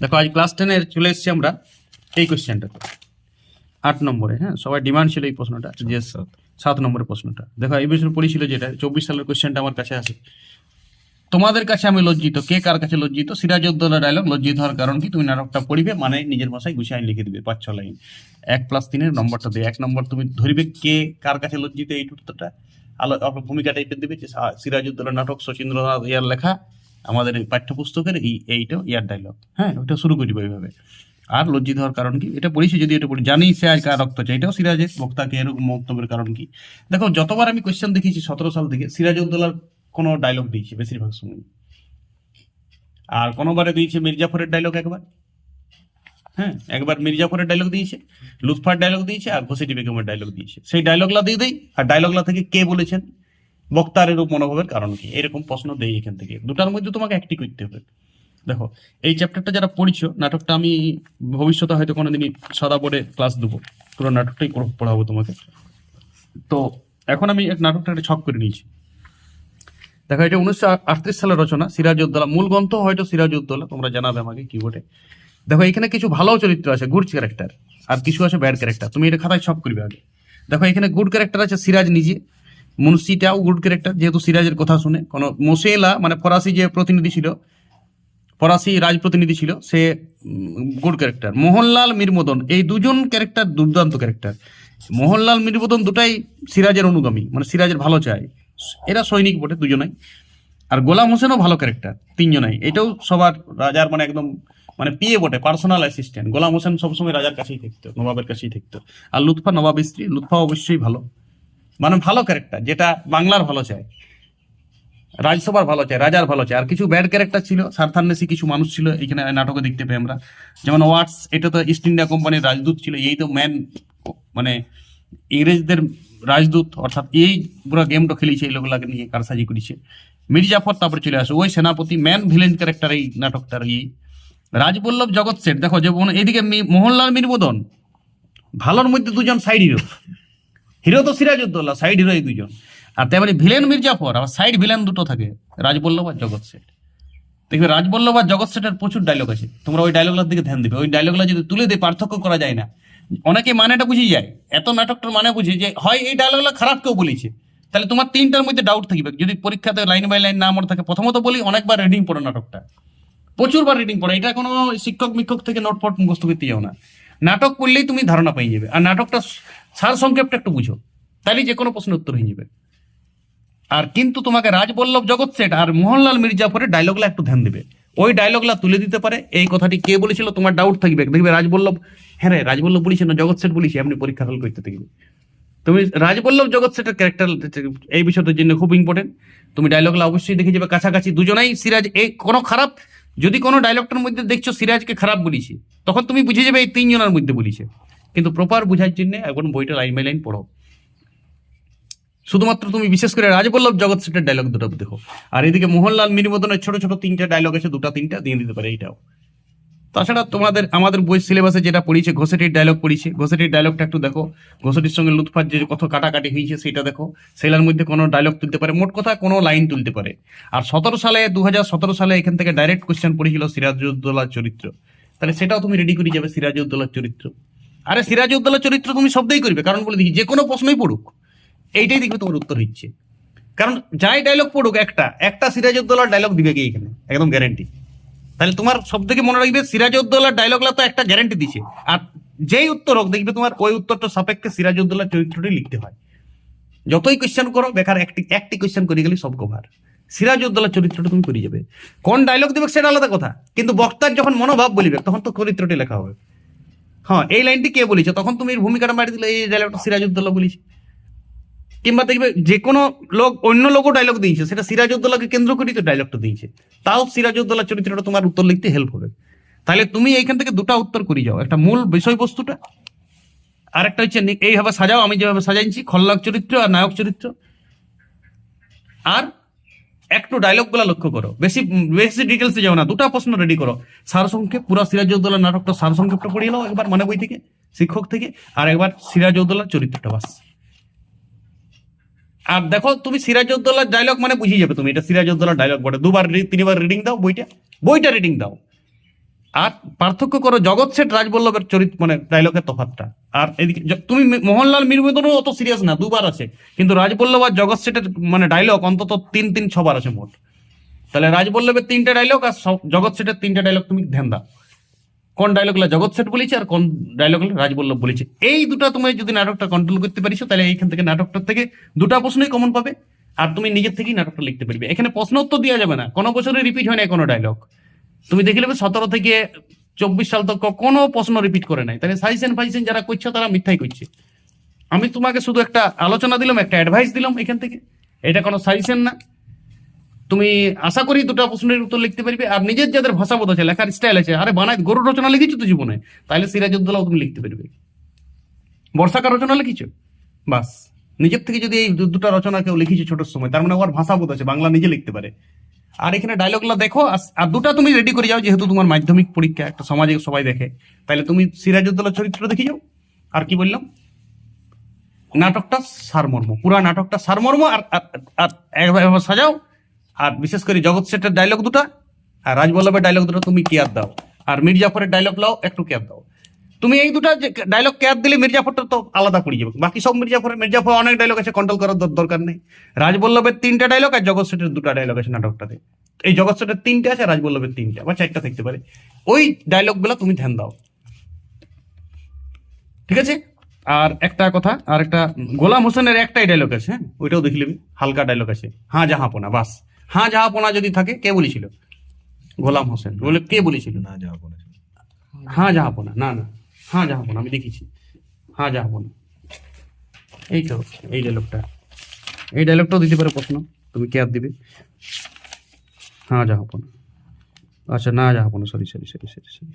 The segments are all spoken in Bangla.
দেখো আজ ক্লাস টেনের চলে এসেছি আমরা এই কোশ্চেনটা আট নম্বরে হ্যাঁ? সবাই ডিমান্ড ছিল এই প্রশ্নটা। যে সাত নম্বরের প্রশ্নটা। দেখো এই বছর পড়েছিল যেটা চব্বিশ সালের কোশ্চেনটা আমার কাছে আছে তোমাদের কাছে আমি লজ্জিত কে কার কাছে লজ্জিত? সিরাজউদ্দৌলা ডায়লগ লজ্জিত হওয়ার কারণ কি? তুমি নাটকটা পড়িবে মানে নিজের ভাষায় গুছিয়ে লিখে দিবে পাঁচ ছ লাইন। এক প্লাস তিনের নম্বরটা দিয়ে এক নম্বর তুমি ধরিবে কে কার কাছে লজ্জিত এই টুকটা আলো ভূমিকা টাইপের দিবে যে সিরাজউদ্দৌলা নাটক শচীন্দ্রনাথ ইয়ার লেখা আমাদের এই পাঠ্যপুস্তকের এই এইটা ইয়ার ডায়লগ হ্যাঁ ওইটা শুরু করিব এইভাবে আর লজ্জিত হওয়ার কারণ কি? এটা পড়েছি যদি এটা পড়ি। জানি সে আজ কার রক্ত চাই, এটাও সিরাজের, বক্তাকে এরকম মন্তব্যের কারণ কি? দেখো, যতবার আমি কোয়েশ্চেন দেখেছি সতেরো সাল থেকে, সিরাজউদ্দৌলার কোনো ডায়লগ দিয়েছে বেশিরভাগ সময়। আর কোনোবারে দিয়েছে মির্জাফরের ডায়লগ একবার। হ্যাঁ একবার মির্জাফরের ডায়লগ দিয়েছে, লুৎফার ডায়লগ দিয়েছে, আর ঘোষেটি বেগমের ডায়লগ দিয়েছে। সেই ডায়লগলা দিয়ে দেই, আর ডায়লগলা থেকে কে বলেছেন? বক্তার এরূপ মনোভাবের কারণ কি? এরকম প্রশ্ন দেই এখান থেকে। দুটার মধ্যে তোমাকে একটি করতে হবে। দেখো, এই চ্যাপ্টারটা যারা পড়িছো, নাটকটা আমি ভবিষ্যতে হয়তো কোনোদিনই সাদা বোর্ডে ক্লাস দেবো। পুরো নাটকটাই পড়- পড়াবো তোমাকে। তো, এখন আমি এক নাটকটা একটা ছক করে নিয়েছি। দেখো, এটা উনিশশো আটত্রিশ সালের রচনা, সিরাজউদ্দৌলা। মূল গ্রন্থ হয়তো সিরাজ সিরাজউদ্দৌলা, তোমরা জানাবে আমাকে কি বটে দেখো, এখানে কিছু ভালো চরিত্র আছে গুড ক্যারেক্টার আর কিছু আছে ব্যাড ক্যারেক্টার তুমি এটা খাতায় ছক করবে আগে। দেখো, এখানে গুড ক্যারেক্টার আছে সিরাজ নিজে। মুন্সিটাও গুড ক্যারেক্টার যেহেতু সিরাজের কথা শুনে। কোনো মোসেলা মানে ফরাসি যে প্রতিনিধি ছিল, ফরাসি রাজ প্রতিনিধি ছিল, সে গুড ক্যারেক্টার মোহনলাল মিরমদন, এই দুজন ক্যারেক্টার দুর্দান্ত ক্যারেক্টার মোহনলাল মিরমদন দুটাই সিরাজের অনুগামী মানে সিরাজের ভালো চায় এরা সৈনিক বটে দুজনাই। আর গোলাম হোসেনও ভালো ক্যারেক্টার তিনজনাই। এটাও সবার রাজার মানে একদম মানে পিয়ে বটে পার্সোনাল অ্যাসিস্ট্যান্ট গোলাম হোসেন সবসময় রাজার কাছেই থাকতো, নবাবের কাছেই থাকতো। আর লুৎফা নবাব স্ত্রী লুৎফা অবশ্যই ভালো। মানে ভালো ক্যারেক্টার যেটা বাংলার ভালো চায়, রাজসভার ভালো চায়, রাজার ভালো চায়। আর কিছু ব্যাড ক্যারেক্টার ছিল স্বার্থান্বেষী কিছু মানুষ ছিল, এখানে নাটকে দেখতে পাই আমরা। যেমন ওয়াটস এটা তো ইস্ট ইন্ডিয়া কোম্পানির রাজদূত ছিল, এই তো ম্যান মানে ইংরেজদের রাজদূত, অর্থাৎ এই পুরো গেমটা খেলেছে, এই লোকগুলাকে নিয়ে কারসাজি করেছে। মির্জাফর তারপরে চলে আসে, ওই সেনাপতি ম্যান ভিলেন ক্যারেক্টার এই নাটকটার এই রাজবল্লভ জগৎ সেট দেখো, যে এইদিকে মোহনলাল মিরমদন ভালোর মধ্যে দুজন সাইড হিরো হিরো তো সিরাজউদ্দৌলা সাইড হিরো এই দুজন আর তেমনি ভিলেন মির্জাফর, আবার সাইড ভিলেন দুটো থাকে, রাজবল্লভ আর জগৎ সেট দেখবে রাজবল্লভ আর জগৎ সেটের প্রচুর ডায়লগ আছে, তোমরা ওই ডায়লগগুলোর দিকে ধ্যান দিবে। ওই ডায়লগগুলো যদি তুলে দিয়ে, পার্থক্য করা যায় না। অনেকে মানেটা বুঝে যায়। এত নাটকটার মানে বুঝে যে, হয় এই ডায়লগগুলো খারাপ কেউ বলেছে, তাহলে তোমার তিনটার মধ্যে ডাউট থাকবে। যদি পরীক্ষাতে লাইন বাই লাইন না মনে থাকে, প্রথমত বলি, অনেকবার রিডিং পড়ো নাটকটা। প্রচুরবার রিডিং পড়ো, এটা কোনো শিক্ষক মিক্ষক থেকে নোট ফট মুখস্থ করতে যাও না। নাটক পড়লেই তুমি ধারণা পেয়ে যাবে। আর নাটকটা সার সংক্ষেপটা একটু বুঝো। তাহলে যে কোনো প্রশ্নের উত্তর হয়ে যাবে। আর কিন্তু তোমাকে রাজবল্লভ জগৎ সেট আর মোহনলাল মির্জাফরের ডায়লগলা একটু ধ্যান দিবে। ওই ডায়লগলা তুলে দিতে পারে। এই কথাটি কে বলেছিল তোমার ডাউট থাকবে। দেখবে রাজবল্লভ হ্যাঁ রে, রাজবল্লভ বলেছে না জগৎ সেট বলেছে আপনি পরীক্ষা হল করতে থাকবে তুমি রাজবল্লভ জগৎ সেটের ক্যারেক্টার এই বিষয়টার জন্য খুব ইম্পর্টেন্ট তুমি ডায়লগলা অবশ্যই দেখে যাবে। কাছাকাছি দুজনাই সিরাজ এই কোনো খারাপ যদি কোনো ডায়লগটার মধ্যে দেখছ সিরাজকে খারাপ বলিছে, তখন তুমি বুঝে যাবে এই তিনজনের মধ্যে বলিছে। কিন্তু প্রপার বোঝার জন্য এখন বইটা লাইন বাই লাইন পড়ো। শুধুমাত্র তুমি বিশেষ করে রাজবল্লভ জগৎ সেটের ডায়লগ দুটো দেখো। আর এদিকে মোহনলাল মিনিমদনের ছোট ছোট তিনটা ডায়লগ আছে, দুটা তিনটা, দিয়ে দিতে পারে এইটাও। তাছাড়া তোমাদের, আমাদের বই সিলেবাসে যেটা পড়িয়েছে, ঘোষেটির ডায়লগ পড়িয়েছে, ঘোষেটির ডায়লগটা একটু দেখো। ঘোষেটির সঙ্গে লুৎফার যে কত কাটাকাটি হয়েছে, সেটা দেখো। সেলার মধ্যে কোনো ডায়লগ তুলতে পারে, মোট কথা কোনো লাইন তুলতে পারে। আর সতেরো সালে দু হাজার সতেরো সালে এখান থেকে ডাইরেক্ট কোশ্চেন পড়েছিল সিরাজউদ্দৌলার চরিত্র। তাহলে সেটাও তুমি রেডি করে যাবে, সিরাজউদ্দৌলার চরিত্র। আরে সিরাজউদ্দৌলার চরিত্র তুমি শব্দেই করবে, কারণ বলে দেখি যে কোনো প্রশ্নই পড়ুক, এইটাই দেখবে তোমার উত্তর হচ্ছে। কারণ যাই ডায়লগ পড়ুক একটা একটা সিরাজউদ্দৌলার ডায়লগ দিবে কি এখানে? একদম গ্যারেন্টি তাহলে তোমার সব থেকে মনে রাখবে, সিরাজউদ্দৌলার ডায়লগলা তো একটা গ্যারেন্টি দিছে। আর যেই উত্তর হোক, দেখবে তোমার ওই উত্তরটা সাপেক্ষে সিরাজউদ্দৌলার চরিত্রটি লিখতে হয়। যতই কোয়েশ্চেন করো বেকার একটি একটি কোয়েশ্চেন করে গেলে সব কভার সিরাজউদ্দৌলার চরিত্রটা তুমি করে যাবে। কোন ডায়লগ দিবে সেটা আলাদা কথা, কিন্তু বক্তার যখন মনোভাব বলিবে, তখন তো চরিত্রটি লেখা হবে। হ্যাঁ এই লাইনটি কে বলেছে? তখন তুমি এর ভূমিকাটা মারি দিলে, এই ডায়লগটা সিরাজউদ্দৌলা বলেছে। কিংবা দেখবে যে কোনো লোক, অন্য লোকও ডায়লগ দিয়েছে। সেটা সিরাজউদ্দৌলাকে কেন্দ্র করেই তো ডায়লগটা দিয়েছে। তাও সিরাজউদ্দৌলা চরিত্রটা তোমার উত্তর লিখতে হেল্প হবে। তাহলে তুমি এইখান থেকে দুটো উত্তর করে যাও। একটা মূল বিষয়বস্তুটা আর একটা হচ্ছে এইভাবে সাজাও, আমি যেভাবে সাজাইছি, খলনায়ক চরিত্র আর নায়ক চরিত্র। আর একটু ডায়লগগুলো লক্ষ্য করো। বেশি বেশি ডিটেলসে যাও না, দুটা প্রশ্ন রেডি করো। সার সারসংক্ষেপ, পুরা সিরাজউদ্দৌলার নাটকটা সারসংক্ষেপটা পড়িয়ে নাও একবার মানে বই থেকে, শিক্ষক থেকে, আর একবার সিরাজউদ্দৌলার চরিত্রটা বাস। আর দেখো, তুমি সিরাজউদ্দৌলার ডায়লগ মানে বুঝিয়ে যাবে তুমি, এটা সিরাজউদ্দৌলার ডায়লগ বটে। দুবার তিনবার রিডিং দাও বইটা। বইটা রিডিং দাও। আর পার্থক্য করো, জগৎ সেট রাজবল্লভের চরিত্র মানে ডায়লগের তফাতটা। আর এদিকে তুমি মোহনলাল মিরমিদনও অত সিরিয়াস না, দুবার আছে। কিন্তু রাজবল্লভ আর জগৎ সেটের মানে ডায়লগ অন্তত তিন তিন, ছবার আছে মোট। তাহলে রাজবল্লভের তিনটে ডায়লগ আর জগৎ সেটের তিনটে ডায়লগ তুমি ধ্যান দাও। কোন ডায়লগুলো জগৎ সেট বলেছে আর কোন ডায়লগুলো রাজবল্লভ বলেছে? এই দুটো তুমি যদি নাটকটা কন্ট্রোল করতে পারিছো, তাহলে এইখান থেকে নাটকটার থেকে দুটো প্রশ্নই কমন পাবে। আর তুমি নিজের থেকেই নাটকটা লিখতে পারবে। এখানে প্রশ্ন উত্তর দেওয়া যাবে না। কোনো বছরে রিপিট হয় না কোনো ডায়লগ তুমি দেখে নেবে সতেরো থেকে চব্বিশ সাল তক কোনো প্রশ্ন রিপিট করে নাই। তাহলে সাইসেন ফাইসেন যারা করছে, তারা মিথ্যাই করছে। আমি তোমাকে শুধু একটা আলোচনা দিলাম, একটা অ্যাডভাইস দিলাম এখান থেকে। এটা কোনো সাজেশন না। তুমি আশা করি দুটো প্রশ্নের উত্তর লিখতে পারবে। আর নিজের যাদের ভাষাবোধ আছে, লেখার স্টাইল আছে, আরে বানায় গরু রচনা লিখেছো তো জীবনে? তাহলে সিরাজউদ্দৌলাও তুমি লিখতে পারবে। বর্ষাকার রচনা লিখেছো? বাস। নিজের থেকে যদি এই দুটো রচনা কেউ লিখেছে ছোটোর সময়, তার মানে ওর ভাষাবোধ আছে, বাংলা নিজে লিখতে পারে। আর এখানে ডায়লগুলো দেখো, আর- দুটো তুমি রেডি করে যাও, যেহেতু তোমার মাধ্যমিক পরীক্ষা, একটা সমাজে সবাই দেখে। তাহলে তুমি সিরাজউদ্দৌলার চরিত্র দেখে যাও। আর কি বললাম? নাটকটা সারমর্ম, পুরা নাটকটা সারমর্ম, আর একভাবে সাজাও। আর বিশেষ করে জগৎ সেটের ডায়লগ দুটা, আর রাজবল্লভের ডায়লগ দুটো তুমি কেয়ার দাও। আর মির্জাফরের ডায়লগ লাও, একটু কেয়ার দাও। তুমি এই দুটা যে ডায়লগ কেয়ার দিলে মির্জাফরটা তো আলাদা পড়ে যাবে। বাকি সব মির্জাফরের মির্জাফর অনেক ডায়লগ আছে কন্ট্রোল করার দরকার নেই। রাজবল্লভের তিনটা ডায়লগ আর জগৎ সেটের দুটা ডায়লগ আছে নাটকটাতে। এই জগৎ সেটের তিনটে আছে রাজবল্লভের তিনটা। বা চারটা থাকতে পারে। ওই ডায়লগগুলো তুমি ধ্যান দাও। ঠিক আছে? আর একটা কথা আর একটা গোলাম হোসেনের একটাই ডায়লগ আছে হ্যাঁ? ওইটাও দেখে নিবি। হালকা ডায়লগ আছে। হ্যাঁ জাহাপনা বাস। হ্যাঁ জাহাপনা যদি থাকে কে বলেছিল? গোলাম হোসেন। বলে কে বলেছিল? না বলে হ্যাঁ জাহাপনা না না। হ্যাঁ জাহাপনা আমি দেখেছি। হ্যাঁ জাহাপনা এই তো, এই ডায়লগটা এই ডায়লগটাও দিতে পারে প্রশ্ন, তুমি কে আর দিবে। হ্যাঁ জাহাপনা আচ্ছা না জাহাপনা sorry sorry sorry sorry sorry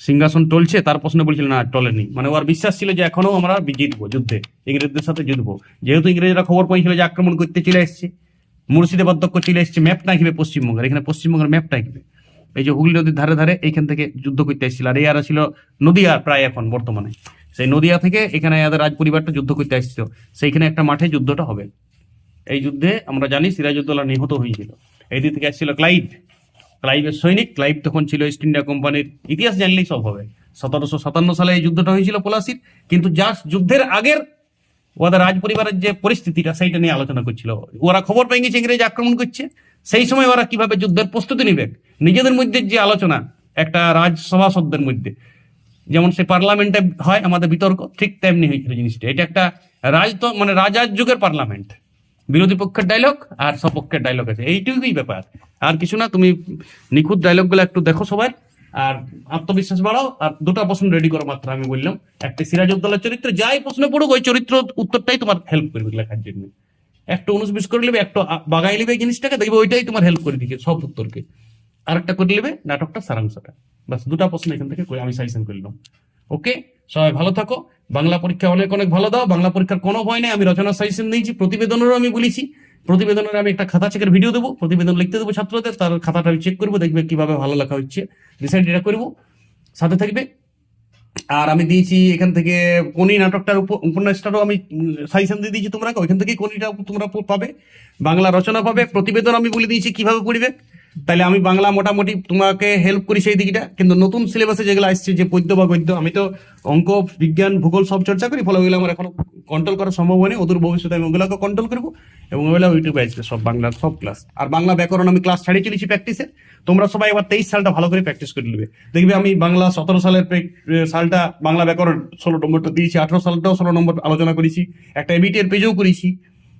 সিংহাসন টলছে, তার প্রশ্ন বলছিল, না, টলেনি। মানে ওর বিশ্বাস ছিল যে এখনও আমরা জিতবো যুদ্ধে, ইংরেজদের সাথে যুদ্ধবো। যেহেতু ইংরেজরা খবর পেয়েছিল যে আক্রমণ করতে চলে এসছে, মুর্শিদাবাদ তক চলে এসছে ম্যাপটা আঁকবে পশ্চিমবঙ্গের। এখানে পশ্চিমবঙ্গের ম্যাপটা আঁকবে এই যে হুগলি নদীর ধারে ধারে এইখান থেকে যুদ্ধ করতে এসেছিল। আর এই আর ছিল নদীয়া প্রায় এখন বর্তমানে। সেই নদীয়া থেকে এখানে এদের রাজ পরিবারটা যুদ্ধ করতে এসেছিল। সেইখানে একটা মাঠে যুদ্ধটা হবে। এই যুদ্ধে আমরা জানি সিরাজউদ্দৌলা নিহত হয়েছিল। এই দিক থেকে এসেছিল ক্লাইভ। ক্লাইভের সৈনিক, ক্লাইভ তখন ছিল ইস্ট ইন্ডিয়া কোম্পানির ইতিহাস জানলেই সব হবে। সতেরোশো সাতান্ন সালে এই যুদ্ধটা হয়েছিল পলাশির। কিন্তু যা যুদ্ধের আগের ওদের রাজ পরিবারের যে পরিস্থিতিটা, সেইটা নিয়ে আলোচনা করছিল। ওরা খবর পেয়ে গেছে ইংরেজ আক্রমণ করছে। সেই সময় ওরা কীভাবে যুদ্ধের প্রস্তুতি নিবে? নিজেদের মধ্যে যে আলোচনা, একটা রাজসভাসদদের মধ্যে, যেমন সে পার্লামেন্টে হয় আমাদের বিতর্ক, ঠিক তেমনি হয়েছিল জিনিসটা। এটা একটা রাজ মানে রাজার যুগের পার্লামেন্ট। বিরোধী পক্ষের ডায়লগ আর সপক্ষের ডায়লগ আছে। এইটুকুই ব্যাপার। আর কিছু না, তুমি নিখুঁত ডায়লগগুলো একটু দেখো সবাই। আর আত্মবিশ্বাস বাড়াও। আর দুটো প্রশ্ন রেডি করো মাত্র, আমি বললাম। একটা সিরাজ সিরাজউদ্দৌলার চরিত্র যাই প্রশ্ন পড়ুক, ওই চরিত্র উত্তরটাই তোমার হেল্প করবে লেখার জন্য। একটু উনিশ করে নেবে, একটু বাগাই নেবে জিনিসটাকে, দেখবে ওইটাই তোমার হেল্প করে দিকে সব উত্তরকে। আরেকটা করে নেবে, নাটকটা সারাংশটা বাস দুটা প্রশ্ন এখান থেকে আমি সাজেশন করলাম ওকে? সবাই ভালো থাকো। বাংলা পরীক্ষা অনেক অনেক ভালো দাও। বাংলা পরীক্ষার কোনো ভয় নেই। আমি রচনা সাজেশন দিয়েছি, প্রতিবেদনেরও আমি বলেছি। প্রতিবেদনের আমি একটা খাতা চেকের ভিডিও দেবো। প্রতিবেদন লিখতে দেবো ছাত্রদের। তার খাতাটা আমি চেক করব, দেখবে কীভাবে ভালো লেখা হচ্ছে। রিসেন্ট এটা করব। সাথে থাকবে। আর আমি দিয়েছি এখান থেকে কোনি নাটকটার উপ- উপন্যাসটারও আমি সাজেশন দিয়ে দিয়েছি তোমরা ওইখান থেকে কোনিটা তোমরা পাবে। বাংলা রচনা পাবে। প্রতিবেদন আমি বলে দিয়েছি কীভাবে পড়বে। তাহলে আমি বাংলা মোটামুটি তোমাকে হেল্প করি সেই দিকটা। কিন্তু নতুন সিলেবাসে যেগুলো আসছে, যে পদ্য বা গদ্য, আমি তো অঙ্ক, বিজ্ঞান, ভূগোল সব চর্চা করি, ফলে ওইগুলো আমার এখন কন্ট্রোল করা সম্ভব হয়নি। ওদের ভবিষ্যতে আমি ওগুলোকে কন্ট্রোল করব এবং ওগুলো ইউটিউবে আসবে, সব বাংলার সব ক্লাস আর বাংলা ব্যাকরণ আমি ক্লাস ছাড়িয়ে চলেছি প্র্যাকটিসে তোমরা সবাই এবার তেইশ সালটা ভালো করে প্র্যাকটিস করে নেবে। দেখবে আমি বাংলা সতেরো সালের সালটা বাংলা ব্যাকরণ ষোলো নম্বরটা দিয়েছি, আঠারো সালটাও ষোলো নম্বর আলোচনা করেছি। একটা এবিটি পেজেও করেছি।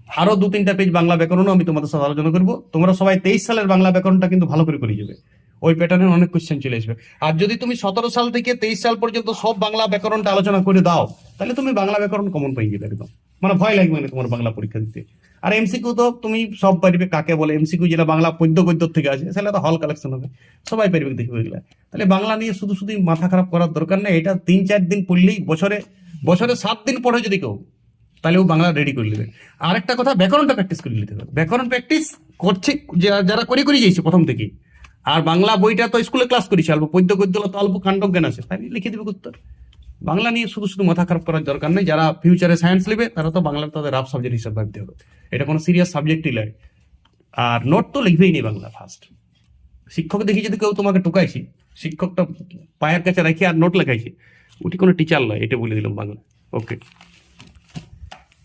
আরও দু, তিনটা পেজ বাংলা ব্যাকরণও আমি তোমাদের সাথে আলোচনা করব। তোমরা সবাই তেইশ সালের বাংলা ব্যাকরণটা কিন্তু ভালো করে করে যাবে। ওই প্যাটার্নের অনেক কোয়েশ্চেন চলে আসবে। আর যদি তুমি সতেরো সাল থেকে তেইশ সাল পর্যন্ত সব বাংলা ব্যাকরণটা আলোচনা করে দাও, তাহলে তুমি বাংলা ব্যাকরণ কমন পেয়ে যাবে একদম। মানে ভয় লাগবে না তোমার বাংলা পরীক্ষা দিতে। আর এমসিকিউ তো তুমি সব পারবে কাকে বলে। এমসিকিউ যেটা বাংলা পদ্য গদ্য থেকে আছে সেটা তো হল কালেকশন হবে। সবাই পারবে দেখবে এগুলা তাহলে বাংলা নিয়ে শুধু শুধু মাথা খারাপ করার দরকার নেই। এটা তিন, চার দিন পড়লেই বছরে বছরে সাত দিন পড়ে যদি কেউ তাহলে ও বাংলা রেডি করে নেবে। আরেকটা কথা, ব্যাকরণটা প্র্যাকটিস করে নিতে হবে। ব্যাকরণ প্র্যাকটিস করছে যারা- করে করে যাইছে প্রথম থেকে। আর বাংলা বইটা তো স্কুলে ক্লাস করেছি, অল্প পদ্য গদ্য তো অল্প কাণ্ড জ্ঞান আছে। তাই লিখে দিবে উত্তর। বাংলা নিয়ে শুধু শুধু মাথা খারাপ করার দরকার নেই। যারা ফিউচারে সায়েন্স নেবে, তারা তো বাংলা তাদের রাফ সাবজেক্ট হিসাবে ভাবতে হবে। এটা কোনো সিরিয়াস সাবজেক্টই নয়। আর নোট তো লিখবেই নেই বাংলা ফার্স্ট শিক্ষক দেখি যদি কেউ তোমাকে টুকাইছি শিক্ষকটা পায়ের কাছে রাখি আর নোট লেখাইছে, ওটি কোনো টিচার নয়, এটা বলে দিলাম বাংলা। ওকে